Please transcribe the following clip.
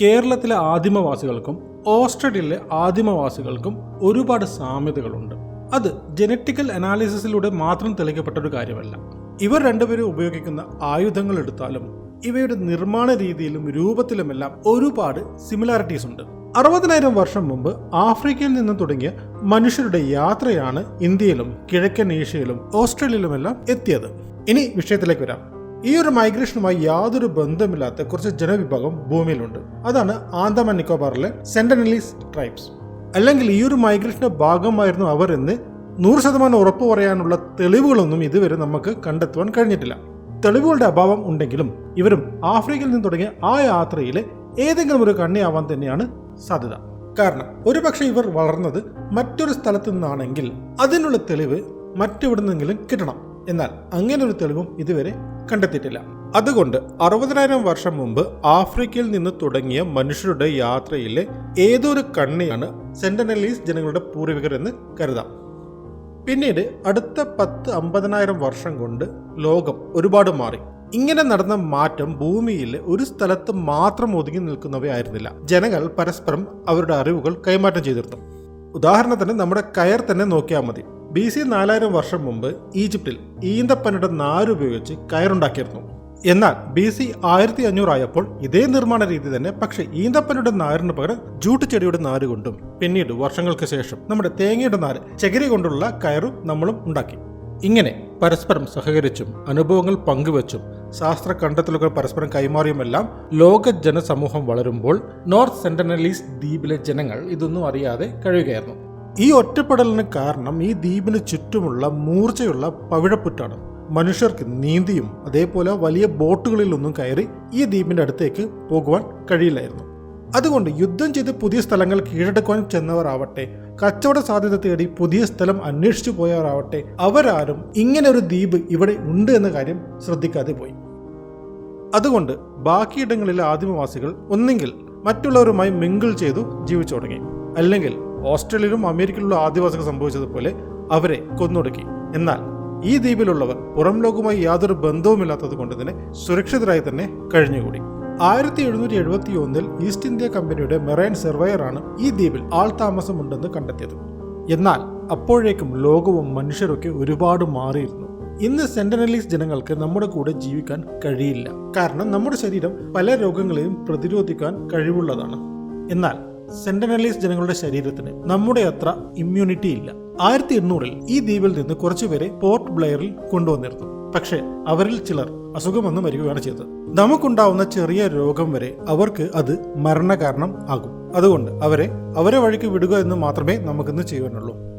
കേരളത്തിലെ ആദിമവാസികൾക്കും ഓസ്ട്രേലിയയിലെ ആദിമവാസികൾക്കും ഒരുപാട് സാമ്യതകളുണ്ട്. അത് ജനറ്റിക്കൽ അനാലിസിസിലൂടെ മാത്രം തെളിയിക്കപ്പെട്ട ഒരു കാര്യമല്ല. ഇവർ രണ്ടുപേരും ഉപയോഗിക്കുന്ന ആയുധങ്ങൾ എടുത്താലും ഇവയുടെ നിർമ്മാണ രീതിയിലും രൂപത്തിലുമെല്ലാം ഒരുപാട് സിമിലാരിറ്റീസ് ഉണ്ട്. അറുപതിനായിരം വർഷം മുമ്പ് ആഫ്രിക്കയിൽ നിന്ന് തുടങ്ങിയ മനുഷ്യരുടെ യാത്രയാണ് ഇന്ത്യയിലും കിഴക്കൻ ഏഷ്യയിലും ഓസ്ട്രേലിയയിലുമെല്ലാം എത്തിയത്. ഇനി വിഷയത്തിലേക്ക് വരാം. ഈ ഒരു മൈഗ്രേഷനുമായി യാതൊരു ബന്ധമില്ലാത്ത കുറച്ച് ജനവിഭാഗം ഭൂമിയിലുണ്ട്. അതാണ് ആന്തമാൻ നിക്കോബാറിലെ സെന്റനലീസ് ട്രൈബ്സ് അല്ലെങ്കിൽ ഈ ഒരു മൈഗ്രേഷന്റെ ഭാഗമായിരുന്നു അവർ എന്ന് നൂറ് ശതമാനം ഉറപ്പു പറയാനുള്ള തെളിവുകളൊന്നും ഇതുവരെ നമുക്ക് കണ്ടെത്തുവാൻ കഴിഞ്ഞിട്ടില്ല. തെളിവുകളുടെ അഭാവം ഉണ്ടെങ്കിലും ഇവരും ആഫ്രിക്കയിൽ നിന്ന് തുടങ്ങിയ ആ യാത്രയിലെ ഏതെങ്കിലും ഒരു കണ്ണിയാവാൻ തന്നെയാണ് സാധ്യത. കാരണം ഒരുപക്ഷെ ഇവർ വളർന്നത് മറ്റൊരു സ്ഥലത്തു നിന്നാണെങ്കിൽ അതിനുള്ള തെളിവ് മറ്റെവിടെ നിന്നെങ്കിലും കിട്ടണം. എന്നാൽ അങ്ങനെ ഒരു തെളിവും ഇതുവരെ കണ്ടെത്തിയിട്ടില്ല. അതുകൊണ്ട് അറുപതിനായിരം വർഷം മുമ്പ് ആഫ്രിക്കയിൽ നിന്ന് തുടങ്ങിയ മനുഷ്യരുടെ യാത്രയിലെ ഏതൊരു കണ്ണിയാണ് സെന്റനലീസ് ജനങ്ങളുടെ പൂർവികർ എന്ന് കരുതാം. പിന്നീട് അടുത്ത പത്ത് അമ്പതിനായിരം വർഷം കൊണ്ട് ലോകം ഒരുപാട് മാറി. ഇങ്ങനെ നടന്ന മാറ്റം ഭൂമിയിൽ ഒരു സ്ഥലത്ത് മാത്രം ഒതുങ്ങി നിൽക്കുന്നവയായിരുന്നില്ല. ജനങ്ങൾ പരസ്പരം അവരുടെ അറിവുകൾ കൈമാറ്റം ചെയ്തിരുന്നു. ഉദാഹരണത്തിന് നമ്മുടെ കയർ തന്നെ നോക്കിയാൽ മതി. ബി സി നാലായിരം വർഷം മുമ്പ് ഈജിപ്തിൽ ഈന്തപ്പനയുടെ നാരുപയോഗിച്ച് കയറുണ്ടാക്കിയിരുന്നു. എന്നാൽ ബി സി ആയിരത്തി അഞ്ഞൂറായപ്പോൾ ഇതേ നിർമ്മാണ രീതി തന്നെ പക്ഷേ ഈന്തപ്പനയുടെ നാരിന് പകരം ജൂട്ട് ചെടിയുടെ നാര് കൊണ്ടും പിന്നീട് വർഷങ്ങൾക്ക് ശേഷം നമ്മുടെ തേങ്ങയുടെ നാര് ചകിരി കൊണ്ടുള്ള കയറും നമ്മളും ഉണ്ടാക്കി. ഇങ്ങനെ പരസ്പരം സഹകരിച്ചും അനുഭവങ്ങൾ പങ്കുവച്ചും ശാസ്ത്ര കണ്ടെത്തലുകൾ പരസ്പരം കൈമാറിയുമെല്ലാം ലോക ജനസമൂഹം വളരുമ്പോൾ നോർത്ത് സെന്റനലീസ് ദ്വീപിലെ ജനങ്ങൾ ഇതൊന്നും അറിയാതെ കഴിയുകയായിരുന്നു. ഈ ഒറ്റപ്പെടലിന് കാരണം ഈ ദ്വീപിന് ചുറ്റുമുള്ള മൂർച്ചയുള്ള പവിഴപ്പുറ്റാണ്. മനുഷ്യർക്ക് നീന്തിയും അതേപോലെ വലിയ ബോട്ടുകളിലൊന്നും കയറി ഈ ദ്വീപിന്റെ അടുത്തേക്ക് പോകുവാൻ കഴിയില്ലായിരുന്നു. അതുകൊണ്ട് യുദ്ധം ചെയ്ത് പുതിയ സ്ഥലങ്ങൾ കീഴടക്കുവാൻ ചെന്നവരാവട്ടെ കച്ചവട സാധ്യത തേടി പുതിയ സ്ഥലം അന്വേഷിച്ചു പോയവരാവട്ടെ അവരാരും ഇങ്ങനെ ഒരു ദ്വീപ് ഇവിടെ ഉണ്ട് എന്ന കാര്യം ശ്രദ്ധിക്കാതെ പോയി. അതുകൊണ്ട് ബാക്കിയിടങ്ങളിലെ ആദിമവാസികൾ ഒന്നെങ്കിൽ മറ്റുള്ളവരുമായി മിങ്കിൾ ചെയ്തു ജീവിച്ചു തുടങ്ങി. അല്ലെങ്കിൽ ഓസ്ട്രേലിയയിലും അമേരിക്കയിലുള്ള ആദിവാസികൾ സംഭവിച്ചതുപോലെ അവരെ കൊന്നൊടുക്കി. എന്നാൽ ഈ ദ്വീപിലുള്ളവർ പുറം ലോകവുമായി യാതൊരു ബന്ധവുമില്ലാത്തത് കൊണ്ട് തന്നെ സുരക്ഷിതരായി തന്നെ കഴിഞ്ഞുകൂടി. ആയിരത്തി എഴുന്നൂറ്റി എഴുപത്തി ഒന്നിൽ ഈസ്റ്റ് ഇന്ത്യ കമ്പനിയുടെ മെറൈൻ സെർവയർ ആണ് ഈ ദ്വീപിൽ ആൾ താമസമുണ്ടെന്ന് കണ്ടെത്തിയത്. എന്നാൽ അപ്പോഴേക്കും ലോകവും മനുഷ്യരൊക്കെ ഒരുപാട് മാറിയിരുന്നു. ഇന്ന് സെന്റനലീസ് ജനങ്ങൾക്ക് നമ്മുടെ കൂടെ ജീവിക്കാൻ കഴിയില്ല. കാരണം നമ്മുടെ ശരീരം പല രോഗങ്ങളെയും പ്രതിരോധിക്കാൻ കഴിവുള്ളതാണ്. എന്നാൽ സെന്റനലീസ് ജനങ്ങളുടെ ശരീരത്തിന് നമ്മുടെ അത്ര ഇമ്മ്യൂണിറ്റി ഇല്ല. ആയിരത്തി എണ്ണൂറിൽ ഈ ദ്വീപിൽ നിന്ന് കുറച്ചുപേരെ പോർട്ട് ബ്ലെയറിൽ കൊണ്ടുവന്നിരുന്നു. പക്ഷേ അവരിൽ ചിലർ അസുഖം വന്ന് മരിക്കുകയാണ് ചെയ്തത്. നമുക്കുണ്ടാവുന്ന ചെറിയ രോഗം വരെ അവർക്ക് അത് മരണകാരണം ആകും. അതുകൊണ്ട് അവരെ അവരെ വഴിക്ക് വിടുക എന്ന് മാത്രമേ നമുക്കിന്ന് ചെയ്യുവാനുള്ളൂ.